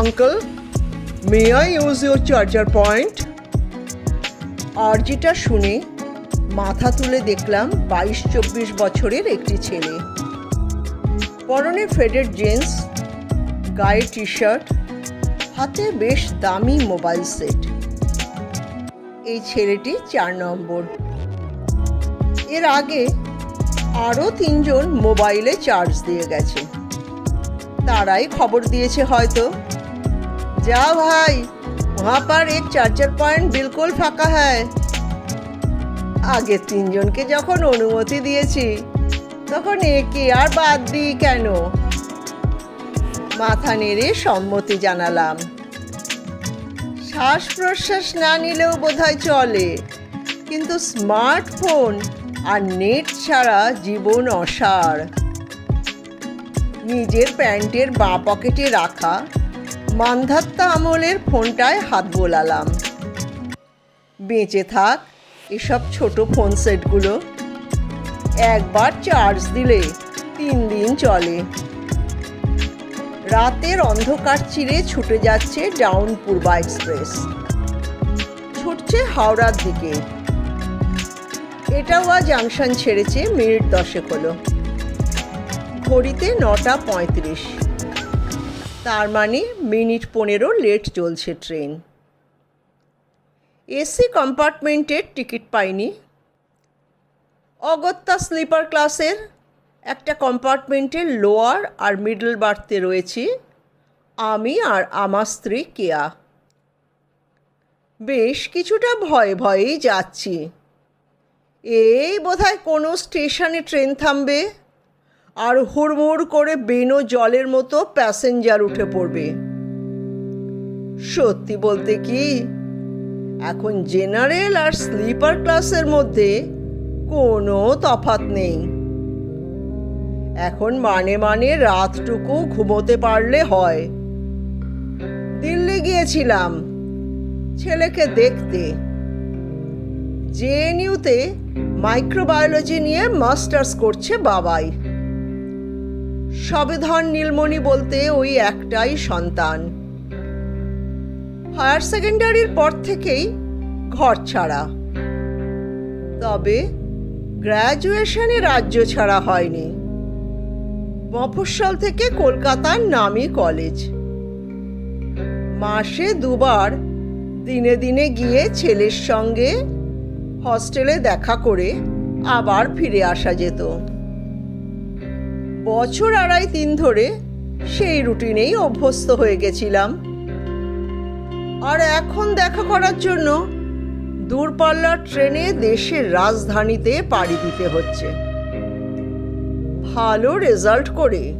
Uncle may I use your charger point আরজিটা শুনে মাথা তুলে দেখলাম বাইশ চব্বিশ বছরের একটি ছেলে। পরনে ফেডেড জিন্স গায়ে টি শার্ট হাতে বেশ দামি মোবাইল সেট। এই ছেলেটি চার নম্বর। এর আগে আরও তিনজন মোবাইলে চার্জ দিয়ে গেছে। তারাই খবর দিয়েছে হয়তো। যা ভাই वहाँ पर एक চার্জার পয়েন্ট বিলকুল ফাঁকা হ্যায় আগে তিনজনকে যখন অনুমতি দিয়েছি তখন একে আর বাদ দিই কেন মাথা নেড়ে সম্মতি জানালাম শ্বাস প্রশ্বাস না নিলেও বোধহয় চলে কিন্তু স্মার্টফোন আর নেট ছাড়া জীবন অসার নিজের প্যান্টের বাঁ পকেটে রাখা মান্ধাত্তা আমলের ফোনটায় হাত বোলালাম। বেঁচে থাক এসব ছোট ফোন সেটগুলো। একবার চার্জ দিলে তিন দিন চলে। রাতের অন্ধকার চিরে ছুটে যাচ্ছে ডাউন পূর্বা এক্সপ্রেস। ছুটছে হাওড়ার দিকে। এটাওয়া জাংশন ছেড়েছে মিনিট দশেক হলো। ঘড়িতে নটা পঁয়ত্রিশ। তার মানে মিনিট পনেরো লেট চলছে ট্রেন। এসি কম্পার্টমেন্টের টিকিট পাইনি। অগত্যা স্লিপার ক্লাসের একটা কম্পার্টমেন্টের লোয়ার আর মিডল বার্থে রয়েছি। আমি আর আমার স্ত্রী কেয়া। বেশ কিছুটা ভয়ে ভয়েই যাচ্ছি। এই বোধহয় কোনো স্টেশনে ট্রেন থামবে। আর হুড়মুড় করে বেনো জলের মতো প্যাসেঞ্জার উঠে পড়বে। সত্যি বলতে কি, এখন জেনারেল আর স্লিপার ক্লাসের মধ্যে কোনো তফাত নেই। এখন মানে মানে রাতটুকু ঘুমোতে পারলে হয়। দিল্লি গিয়েছিলাম, ছেলেকে দেখতে। জেএনইউতে মাইক্রোবায়োলজি নিয়ে মাস্টার্স করছে বাবাই। সবেধন নীলমণি বলতে ওই একটাই সন্তান। হায়ার সেকেন্ডারির পর থেকেই ঘর ছাড়া। তবে গ্র্যাজুয়েশনে রাজ্য ছাড়া হয়নি। মফস্বল থেকে কলকাতার নামি কলেজ। মাসে দুবার দিনে দিনে গিয়ে ছেলের সঙ্গে হস্টেলে দেখা করে আবার ফিরে আসা যেত। বছর আড়াই তিন ধরে সেই রুটিনেই অভ্যস্ত হয়ে গেছিলাম। আর এখন দেখা করার জন্য দূরপাল্লার ট্রেনে দেশের রাজধানীতে পাড়ি দিতে হচ্ছে। ভালো রেজাল্ট করে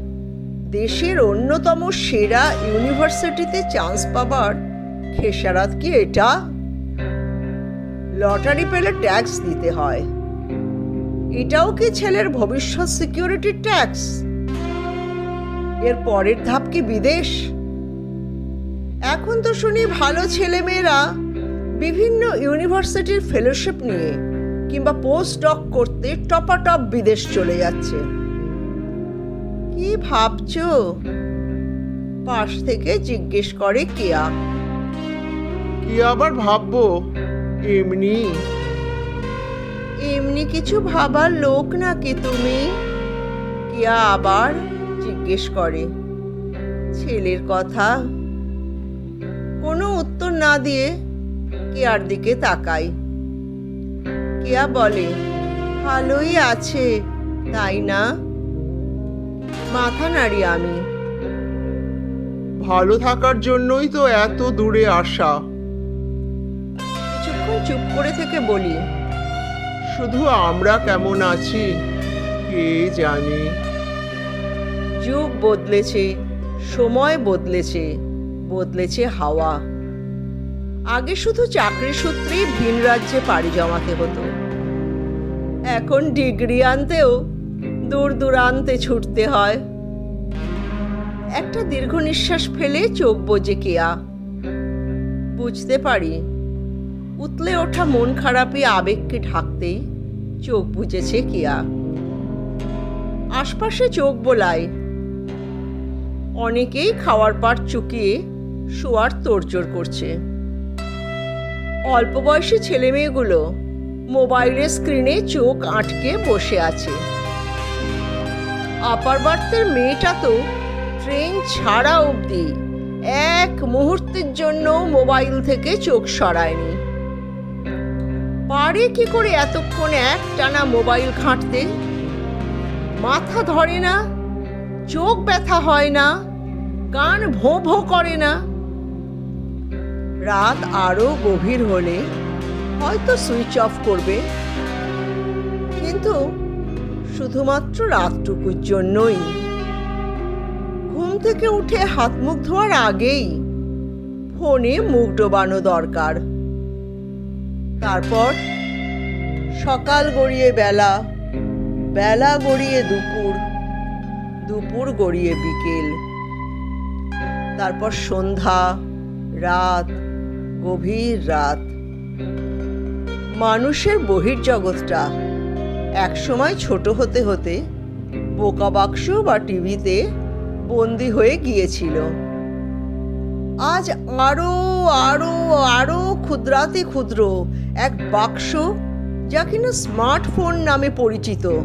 দেশের অন্যতম সেরা ইউনিভার্সিটিতে চান্স পাবার খেসারাত কি এটা? লটারি পেলে ট্যাক্স দিতে হয়। এটাও কি ছেলের ভবিষ্যৎ সিকিউরিটি ট্যাক্স এর পরের ধাপ কি বিদেশ? এখন তো শুনি ভালো ছেলেমেয়েরা বিভিন্ন ইউনিভার্সিটির ফেলোশিপ নিয়ে কিংবা পোস্ট ডক করতে টপাটপ বিদেশ চলে যাচ্ছে। কি ভাবছ? পাশ থেকে জিজ্ঞেস করে কেয়া। কি আবার ভাববো? এমনি। এমনি কিছু ভাবার লোক নাকি তুমি? কেয়া আবার জিজ্ঞেস করে। ছেলের কথা কোনো উত্তর না দিয়ে কেয়ার দিকে তাকাই কেয়া বলে ভালোই আছে তাই না? মাথা নাড়ি আমি। ভালো থাকার জন্যই তো এত দূরে আসা। কিছুক্ষণ চুপ করে থেকে বলি শুধু আমরা কেমন আছি? কে জানে? যুগ বদলেছে, সময় বদলেছে বদলেছে হাওয়া। আগে শুধু চাকরি সূত্রেই ভিন রাজ্যে পাড়ি জমাতে হতো। এখন ডিগ্রি আনতেও দূর দূরান্তে ছুটতে হয়। একটা দীর্ঘ নিঃশ্বাস ফেলে চোখ বোঝে কেয়া। বুঝতে পারি উতলে ওঠা মন খারাপে আবেগকে ঢাকতেই চোখ বুঝেছে কেয়া। আশপাশে চোখ বোলায়। অনেকেই খাওয়ার পাট চুকিয়ে শোয়ার তোড়জোড় করছে। অল্প বয়সী ছেলেমেয়েগুলো মোবাইলের স্ক্রিনে চোখ আটকে বসে আছে। আপার বার্থের মেয়েটা তো ট্রেন ছাড়া অবধি এক মুহূর্তের জন্য মোবাইল থেকে চোখ সরায়নি। পারে কি করে এতক্ষণ এক টানা মোবাইল ঘাঁটতে? মাথা ধরে না, চোখ ব্যথা হয় না, কান ভো ভো করে না। রাত আরও গভীর হলে হয়তো সুইচ অফ করবে। কিন্তু শুধুমাত্র রাতটুকুর জন্যই। ঘুম থেকে উঠে হাত মুখ ধোয়ার আগেই ফোনে মুখ ডোবানো দরকার। তারপর সকাল গড়িয়ে বেলা বেলা গড়িয়ে দুপুর দুপুর গড়িয়ে বিকেল। তারপর সন্ধ্যা, রাত, গভীর রাত। মানুষের বহির্জগৎটা একসময় ছোট হতে হতে বোকা বাক্স বা টিভিতে বন্দি হয়ে গিয়েছিল। আজ আরও আরও আরও ক্ষুদ্রাতি ক্ষুদ্র এক বাক্স যা কিনা স্মার্টফোন নামে পরিচিত।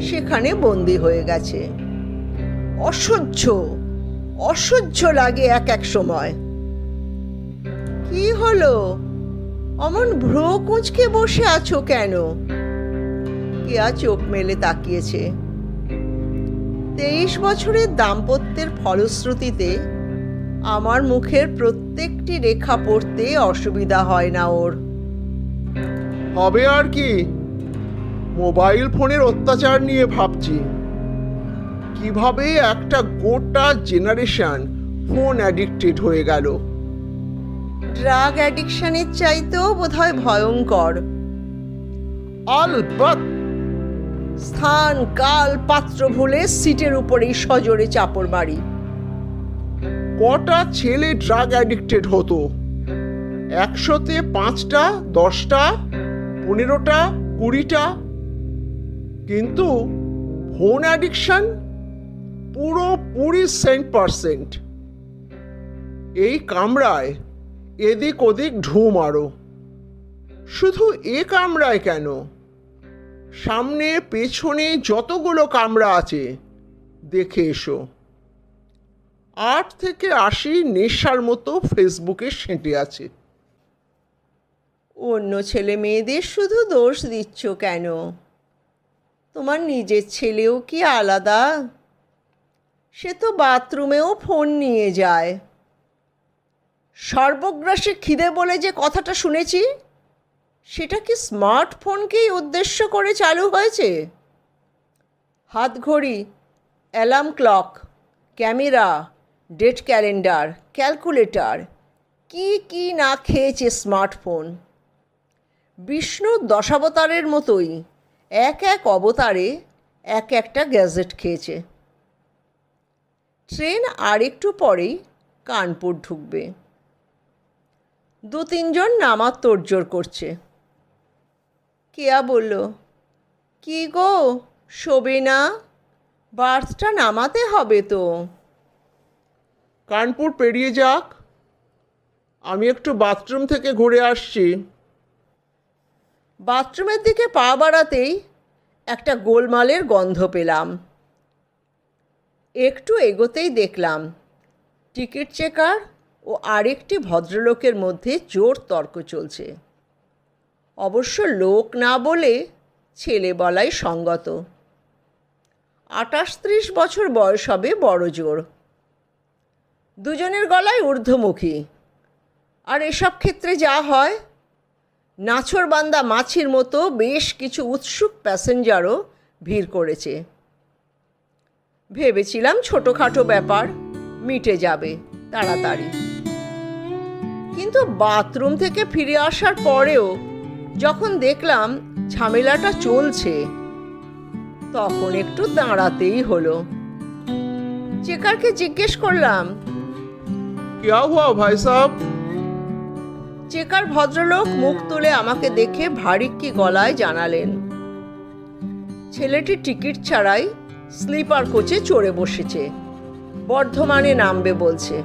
সেখানে বন্দি হয়ে গেছে। অসহ্য অসহ্য লাগে এক এক সময়। কি হলো? অমন ভ্রু কুঁচকে বসে আছো কেন? কেয়া চোখ মেলে তাকিয়েছে। তেইশ বছরের দাম্পত্যের ফলশ্রুতিতে আমার মুখের প্রত্যেকটি রেখা পড়তে অসুবিধা হয় না ওর। হবে আর কি। মোবাইল ফোনের অত্যাচার নিয়ে ভাবছি। কীভাবে একটা গোটা জেনারেশন ফোন অ্যাডিক্টেড হয়ে গেল। ড্রাগ অ্যাডিকশনের চাইতেও বোধহয় ভয়ঙ্কর। আলবাত! স্থান কাল পাত্র ভুলে সিটের উপরেই সজোরে চাপড় মারি। কটা ছেলে ড্রাগ অ্যাডিক্টেড হতো? একশোতে পাঁচটা, দশটা, পনেরোটা, কুড়িটা। কিন্তু ফোন অ্যাডিকশন পুরো পুরি সেন্ট পারসেন্ট এই কামরায় এদিক ওদিক ঢু মারো। শুধু এ কামরায় কেন? সামনে, পেছনে যতগুলো কামরা আছে, দেখে এসো। আট থেকে আশি নেশার মতো ফেসবুকে সেঁটে আছে। অন্য ছেলে মেয়েদের শুধু দোষ দিচ্ছ কেন? তোমার নিজের ছেলেও কি আলাদা? সে তো বাথরুমেও ফোন নিয়ে যায়। সর্বগ্রাসী খিদে বলে যে কথাটা শুনেছি, সেটা কি স্মার্টফোনকেই উদ্দেশ্য করে চালু হয়েছে? হাতঘড়ি alarm clock, camera date calendar calculator কি কি না খেয়েছে স্মার্টফোন বিষ্ণুর দশাবতারের মতোই এক এক অবতারে এক একটা গ্যাজেট খেয়েছে। ট্রেন আর একটু পরেই কানপুর ঢুকবে। দু তিনজন নামার তোড়জোড় করছে। কেয়া বলল, কি গো, শোবে না? বার্থটা নামাতে হবে তো। কানপুর পেরিয়ে যাক। আমি একটু বাথরুম থেকে ঘুরে আসছি। বাথরুমের দিকে পা বাড়াতেই একটা গোলমালের গন্ধ পেলাম। একটু এগোতেই দেখলাম, টিকিট চেকার ও আরেকটি ভদ্রলোকের মধ্যে জোর তর্ক চলছে। অবশ্য লোক না বলে ছেলে বলাই সঙ্গত। আটাশ ত্রিশ বছর বয়স হবে বড় জোর দুজনের গলায় ঊর্ধ্বমুখী। আর এসব ক্ষেত্রে যা হয় নাছরবান্দা মাছির মতো বেশ কিছু উৎসুক প্যাসেঞ্জারও ভিড় করেছে। ভেবেছিলাম ছোটোখাটো ব্যাপার, মিটে যাবে তাড়াতাড়ি। কিন্তু বাথরুম থেকে ফিরে আসার পরেও যখন দেখলাম ঝামেলাটা চলছে, তখন একটু দাঁড়াতেই হলো। চেকারকে জিজ্ঞেস করলাম क्या हुआ भाई साहब চেকার ভদ্রলোক মুখ তুলে আমাকে দেখে ভারিক্কি গলায় জানালেন ছেলেটি টিকিট ছাড়াই স্লিপার কোচে চড়ে বসেছে বর্ধমানে নামবে বলছে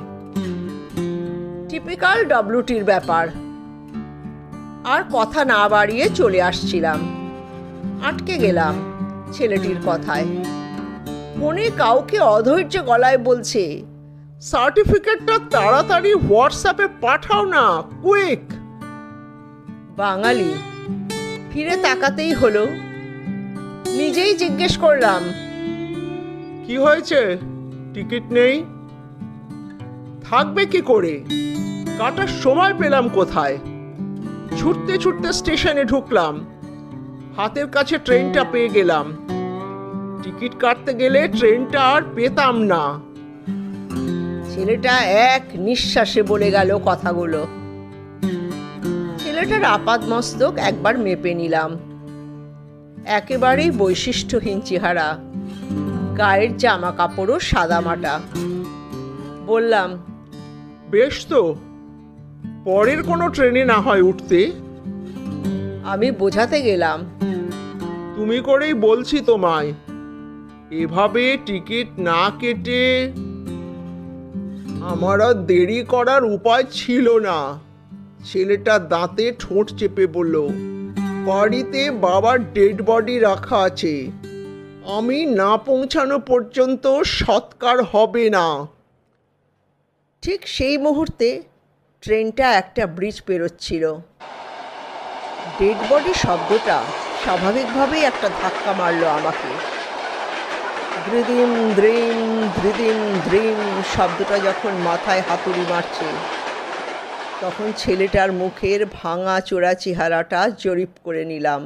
টিপিক্যাল ডব্লিউটির ব্যাপার আর কথা না বাড়িয়ে চলে আসছিলাম আটকে গেলাম ছেলেটির কথায় ফোনে কাউকে অধৈর্য গলায় বলছে সার্টিফিকেটটা তাড়াতাড়ি হোয়াটসঅ্যাপে পাঠাও না কুইক। বাঙালি ফিরে তাকাতেই হলো। নিজেই জিজ্ঞেস করলাম কি হয়েছে? টিকিট নেই? থাকবে কি করে? কাটার সময় পেলাম কোথায়? ছুটতে ছুটতে স্টেশনে ঢুকলাম। হাতের কাছে ট্রেনটা পেয়ে গেলাম। টিকিট কাটতে গেলে ট্রেনটা আর পেতাম না। ছেলেটা এক নিঃশ্বাসে বলে গেল কথাগুলো। ছেলেটার আপাদ মস্তক একবার মেপে নিলাম। একেবারেই বৈশিষ্ট্যহীন চেহারা। গায়ের জামা কাপড়ও সাদামাটা। বললাম বেশ তো পরের কোনো ট্রেনে না হয় উঠতে? আমি বোঝাতে গেলাম। তুমি করেই বলছি তোমায় এভাবে টিকিট না কেটে আমার আর দেরি করার উপায় ছিল না। ছেলেটা দাঁতে ঠোঁট চেপে বলল, বাড়িতে বাবার ডেড বডি রাখা আছে। আমি না পৌঁছানো পর্যন্ত সৎকার হবে না। ঠিক সেই মুহূর্তে ট্রেনটা একটা ব্রিজ পেরোচ্ছিল। ডেড বডি শব্দটা স্বাভাবিকভাবেই একটা ধাক্কা মারলো আমাকে। ধৃদিম দ্রিম ধৃদিম দ্রিম শব্দটা যখন মাথায় হাতুড়ি মারছে তখন ছেলেটার মুখের ভাঙা চোরা চেহারাটা জরিপ করে নিলাম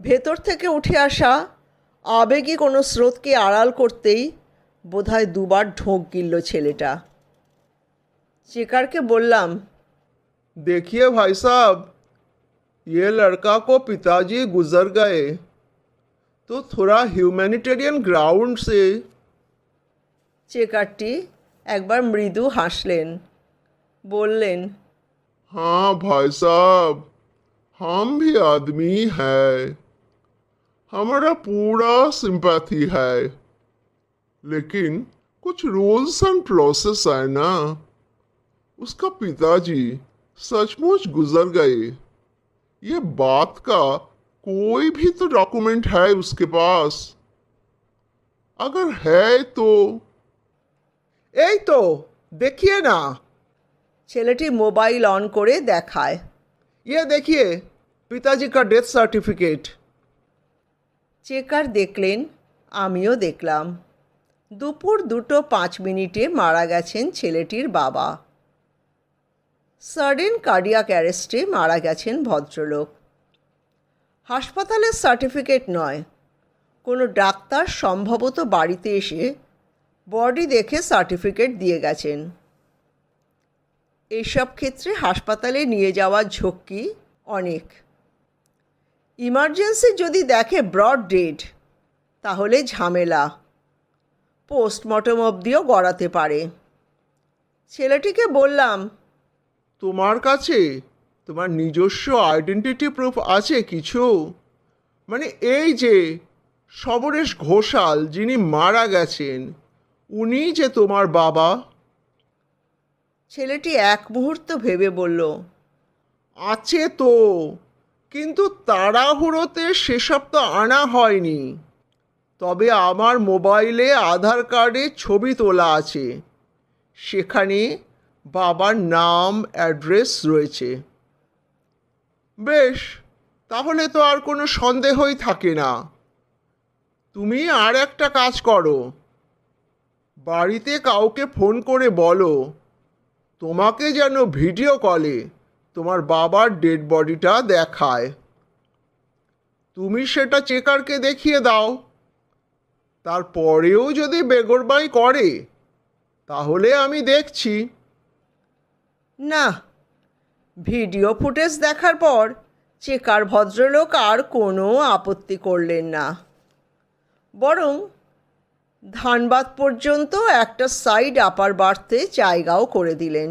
ভেতর থেকে উঠে আসা আবেগী কোনো স্রোতকে আড়াল করতেই বোধহয় দুবার ঢোক গিলল ছেলেটা চেকারকে বললাম देखिए भाई साहब ये लड़का को पिताजी गुजर गए तो थोड़ा ह्यूमैनिटेरियन ग्राउंड से চেকারটি একবার মৃদু হাসলেন বললেন हाँ भाई साहब हम भी आदमी है हमारा पूरा सिंपैथी है लेकिन कुछ रूल्स एंड प्रोसेस है ना उसका पिताजी सचमुच गुजर गए ये बात का कोई भी तो डॉक्यूमेंट है उसके पास अगर है तो এই তো देखिए ना ছেলেটি মোবাইল অন করে দেখায় ये देखिए पिताजी का डेथ सर्टिफिकेट চেকার দেখলেন আমিও দেখলাম দুপুর দুটো পাঁচ মিনিটে মারা গেছেন ছেলেটির বাবা সাডেন কার্ডিয়াক অ্যারেস্টে মারা গেছেন ভদ্রলোক হাসপাতালের সার্টিফিকেট নয়। কোনো ডাক্তার সম্ভবত বাড়িতে এসে বডি দেখে সার্টিফিকেট দিয়ে গেছেন। এইসব ক্ষেত্রে হাসপাতালে নিয়ে যাওয়ার ঝক্কি অনেক। ইমার্জেন্সি যদি দেখে ব্রড ডেড, তাহলে ঝামেলা। পোস্টমর্টম অবধিও গড়াতে পারে। ছেলেটিকে বললাম, তোমার কাছে তোমার নিজস্ব আইডেন্টিটি প্রুফ আছে কিছু? মানে এই যে সবরেশ ঘোষাল যিনি মারা গেছেন উনি যে তোমার বাবা? ছেলেটি এক মুহূর্ত ভেবে বলল আছে তো কিন্তু তাড়াহুড়োতে সেসব তো আনা হয়নি। তবে আমার মোবাইলে আধার কার্ডে ছবি তোলা আছে। সেখানে বাবার নাম অ্যাড্রেস রয়েছে। বেশ, তাহলে তো আর কোনো সন্দেহই থাকে না। তুমি আর একটা কাজ করো। বাড়িতে কাউকে ফোন করে বলো, তোমাকে যেন ভিডিও কলে, তোমার বাবার ডেড বডিটা দেখায়। তুমি সেটা চেকারকে দেখিয়ে দাও। তারপরেও যদি বেগরবাই করে, তাহলে আমি দেখছি। না ভিডিও ফুটেজ দেখার পর চেকার ভদ্রলোক আর কোনো আপত্তি করলেন না। বরং ধানবাদ পর্যন্ত একটা সাইড আপার বাড়তে জায়গাও করে দিলেন।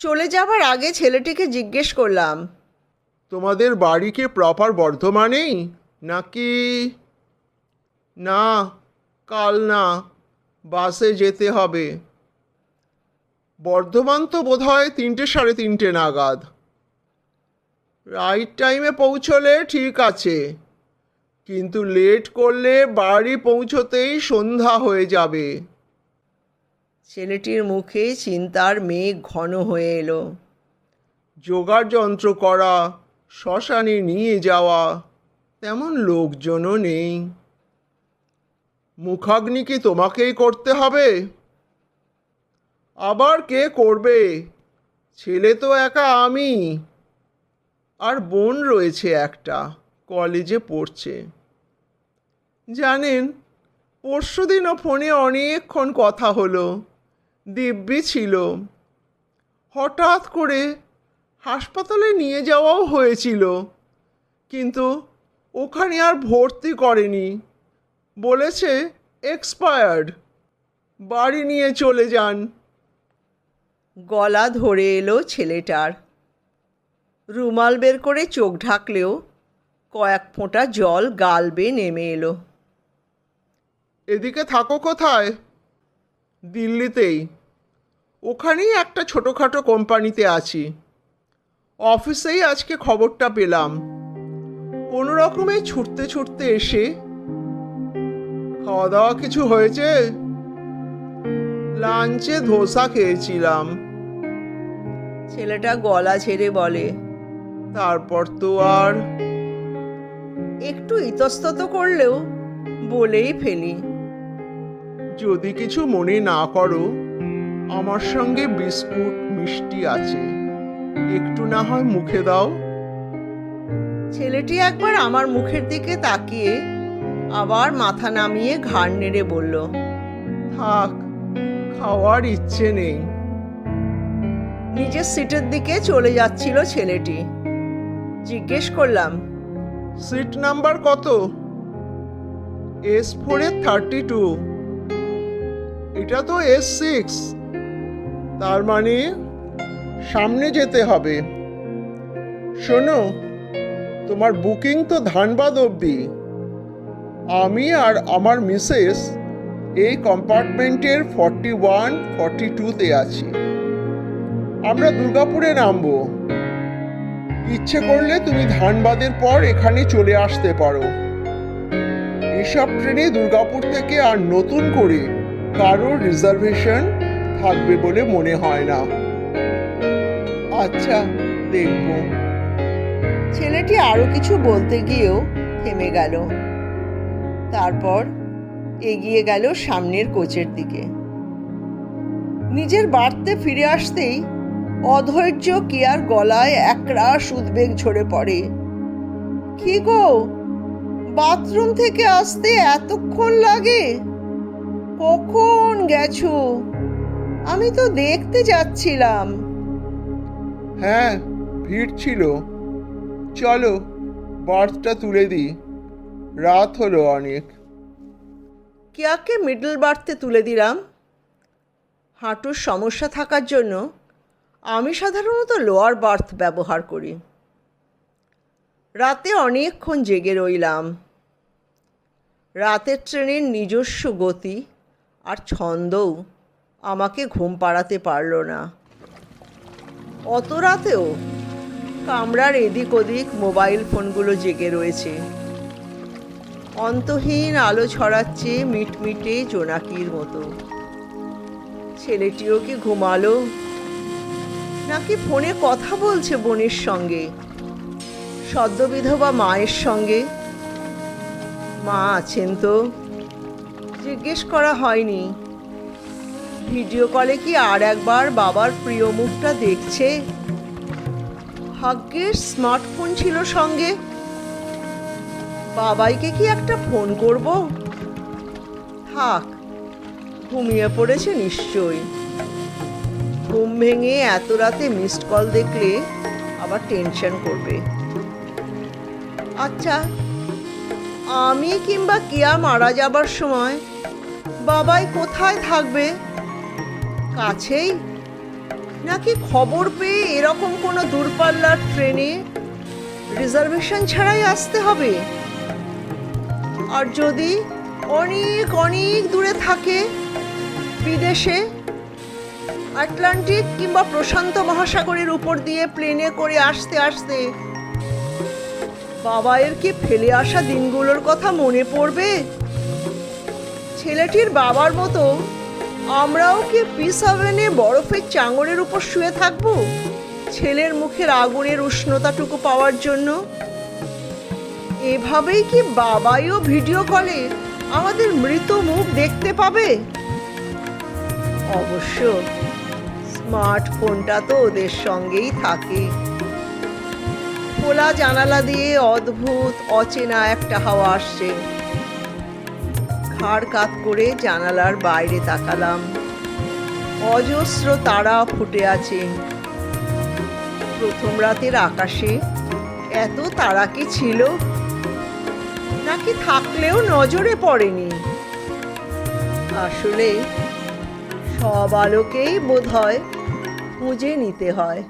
চলে যাবার আগে ছেলেটিকে জিজ্ঞেস করলাম, তোমাদের বাড়ি কি প্রপার বর্ধমানেই? নাকি না, কাল না, বাসে যেতে হবে? বর্ধমান তো বোধ হয় তিনটে সাড়ে তিনটে নাগাদ। রাইট টাইমে পৌঁছলে ঠিক আছে কিন্তু লেট করলে বাড়ি পৌঁছতেই সন্ধ্যা হয়ে যাবে। ছেলেটির মুখে চিন্তার মেঘ ঘন হয়ে এলো। জোগাড় যন্ত্র করা শ্মশানে নিয়ে যাওয়া তেমন লোকজনও নেই। মুখাগ্নি কি তোমাকেই করতে হবে? আবার কে করবে? ছেলে তো একা আমি। আর বোন রয়েছে একটা, কলেজে পড়ছে। জানেন পরশু দিনও ফোনে অনেকক্ষণ কথা হলো, দিব্যি ছিল। হঠাৎ করে হাসপাতালে নিয়ে যাওয়াও হয়েছিল, কিন্তু ওখানে আর ভর্তি করেনি। বলেছে এক্সপায়ার্ড বাড়ি নিয়ে চলে যান। গলা ধরে এলো ছেলেটার। রুমাল বের করে চোখ ঢাকলেও কয়েক ফোঁটা জল গাল বেয়ে নেমে এলো। এদিকে থাকো কোথায়? দিল্লিতেই। ওখানেই একটা ছোটোখাটো কোম্পানিতে আছি। অফিসেই আজকে খবরটা পেলাম। কোনো রকমে ছুটতে ছুটতে এসে খাওয়া দাওয়া কিছু হয়েছে? লাঞ্চে ধোসা খেয়েছিলাম। ছেলেটা গলা ছেড়ে বলে, তারপর তো আর একটু ইতস্তত করলেও বলেই ফেলি। যদি কিছু মনে না করো, আমার সঙ্গে বিস্কুট, মিষ্টি আছে। একটু না হয় মুখে দাও। ছেলেটি একবার আমার মুখের দিকে তাকিয়ে আবার মাথা নামিয়ে ঘাড় নেড়ে বলল, থাক, খাওয়ার ইচ্ছে নেই। নিজের সিটের দিকে চলে যাচ্ছিল ছেলেটি। জিজ্ঞেস করলাম, সিট নাম্বার কত? এস ফোরে থার্টি টু এটা তো এস সিক্স তার মানে সামনে যেতে হবে। শোনো, তোমার বুকিং তো ধানবাদ অবধি। আমি আর আমার মিসেস এই কম্পার্টমেন্টের ফর্টি ওয়ান ফর্টি টুতে আছি। আমরা দুর্গাপুরে নামবো। ইচ্ছে করলে তুমি ধানবাদের পর এখানে চলে আসতে পারো। এসব ট্রেনে দুর্গাপুর থেকে আর নতুন করে কারোর রিজার্ভেশন থাকবে বলে মনে হয় না। আচ্ছা দেখব। ছেলেটি আরও কিছু বলতে গিয়েও থেমে গেল। তারপর এগিয়ে গেল সামনের কোচের দিকে। নিজের বাড়তে ফিরে আসতেই অধৈর্য কেয়ার গলায় একরাশ উদ্বেগ ঝরে পড়ে। কি গো? বাথরুম থেকে আসতে এতক্ষণ লাগে? কখন গেছো? আমি তো দেখতে যাচ্ছিলাম। হ্যাঁ ভিড় ছিল। চলো বার্থটা তুলে দিই। রাত হলো অনেক। কেয়াকে মিডল বার্থে তুলে দিলাম? হাঁটুর সমস্যা থাকার জন্য? আমি সাধারণত লোয়ার বার্থ ব্যবহার করি। রাতে অনেকক্ষণ জেগে রইলাম। রাতের ট্রেনের নিজস্ব গতি আর ছন্দও আমাকে ঘুম পাড়াতে পারল না। অত রাতেও কামরার এদিক ওদিক মোবাইল ফোনগুলো জেগে রয়েছে। অন্তহীন আলো ছড়াচ্ছে মিটমিটে জোনাকির মতো। ছেলেটিও কি ঘুমালো? নাকি ফোনে কথা বলছে বোনের সঙ্গে? সদ্যবিধবা মায়ের সঙ্গে? মা আছেন তো? জিজ্ঞেস করা হয়নি। ভিডিও কলে কি আর একবার বাবার প্রিয় মুখটা দেখছে? ভাগ্যের স্মার্টফোন ছিল সঙ্গে। বাবাইকে কি একটা ফোন করব? থাক, ঘুমিয়ে পড়েছে নিশ্চয়ই। ঘুম ভেঙে এত রাতে মিসড কল দেখলে আবার টেনশন করবে। আচ্ছা আমি কিংবা কিয়া মারা যাবার সময় বাবাই কোথায় থাকবে? কাছেই? নাকি খবর পেয়ে এরকম কোনো দূরপাল্লার ট্রেনে রিজার্ভেশন ছাড়াই আসতে হবে? আর যদি অনেক অনেক দূরে থাকে বিদেশে আটলান্টিক কিংবা প্রশান্ত মহাসাগরের উপর দিয়ে প্লেনে করে আসতে আসতে। বাবায়ের কি ফেলে আসা দিনগুলোর কথা মনে পড়বে? ছেলেটির বাবার মতো আমরাও কি পিস ওভেনে বরফের চাঙড়ের উপর শুয়ে থাকব? ছেলের মুখের আগুনের উষ্ণতাটুকু পাওয়ার জন্য? এভাবেই কি বাবাইও ভিডিও কলে আমাদের মৃত মুখ দেখতে পাবে? অবশ্য স্মার্টফোনটা তো ওদের সঙ্গেই থাকে। খোলা জানালা দিয়ে অদ্ভুত, অচেনা একটা হাওয়া আসছে। ঘাড় কাত করে জানালার বাইরে তাকালাম। অজস্র তারা ফুটে আছে। প্রথম রাতের আকাশে এত তারা কি ছিল? নাকি থাকলেও নজরে পড়েনি? আসলে সব আলোকেই বোধ হয় খুঁজে নিতে হয়।